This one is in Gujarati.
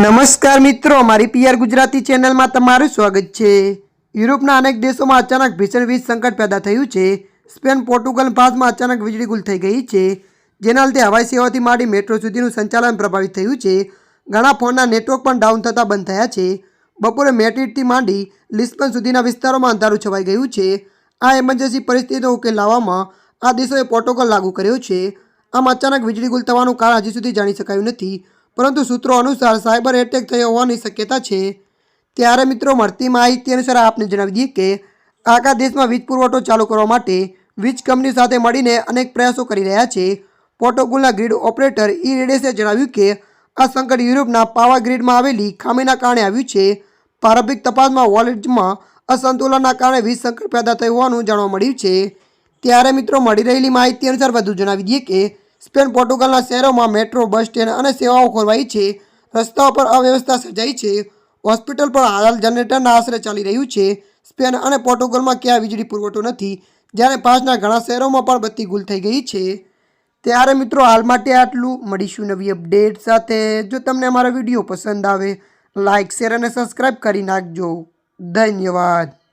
નમસ્કાર મિત્રો મારી પીઆર ગુજરાતી ચેનલમાં તમારું સ્વાગત છે. યુરોપના અનેક દેશોમાં અચાનક ભીષણ વીજ સંકટ પેદા થયું છે. સ્પેન, પોર્ટુગલ ફ્રાન્સમાં અચાનક વીજળી ગુલ થઈ ગઈ છે. જેના લીધે હવાઈ સેવાથી માંડી મેટ્રો સુધીનું સંચાલન પ્રભાવિત થયું છે. ઘણા ફોનના નેટવર્ક પણ ડાઉન થતાં બંધ થયા છે. બપોરે મેટ્રિડથી માંડી લિસ્બન સુધીના વિસ્તારોમાં અંધારું છવાઈ ગયું છે. આ એમરજન્સી પરિસ્થિતિનો ઉકેલ લાવવામાં આ દેશોએ પ્રોટોકોલ લાગુ કર્યો છે. આમ અચાનક વીજળી ગુલ થવાનું કારણ હજી સુધી જાણી શકાયું નથી. પરંતુ સૂત્રો અનુસાર સાયબર એટેક થયો હોવાની શક્યતા છે. ત્યારે મિત્રો, મળતી માહિતી અનુસાર આપને જણાવી દઈએ કે આખા દેશમાં વીજ પુરવઠો ચાલુ કરવા માટે વીજ કંપની સાથે મળીને અનેક પ્રયાસો કરી રહ્યા છે. પોર્ટોગલના ગ્રીડ ઓપરેટર ઈ રેડેસે જણાવ્યું કે આ સંકટ યુરોપના પાવર ગ્રીડમાં આવેલી ખામીના કારણે આવ્યું છે. પ્રારંભિક તપાસમાં વોલેટમાં અસંતુલનના કારણે વીજ સંકટ પેદા થયું હોવાનું જાણવા મળ્યું છે. ત્યારે મિત્રો, મળી રહેલી માહિતી અનુસાર વધુ જણાવી દઈએ કે સ્પેન પોર્ટુગલના શહેરોમાં મેટ્રો, બસ સ્ટેન્ડ અને સેવાઓ ખોરવાઈ છે. રસ્તાઓ પર અવ્યવસ્થા સર્જાઈ છે. હોસ્પિટલ પર હાલ જનરેટરના આશરે ચાલી રહ્યું છે. સ્પેન અને પોર્ટુગલમાં ક્યાં વીજળી પુરવઠો નથી, જ્યારે પાસના ઘણા શહેરોમાં પણ બત્તી ગુલ થઈ ગઈ છે. ત્યારે મિત્રો, હાલ માટે આટલું. મળીશું નવી અપડેટ સાથે. જો તમને અમારો વીડિયો પસંદ આવે લાઇક શેર અને સબસ્ક્રાઈબ કરી નાખજો. ધન્યવાદ.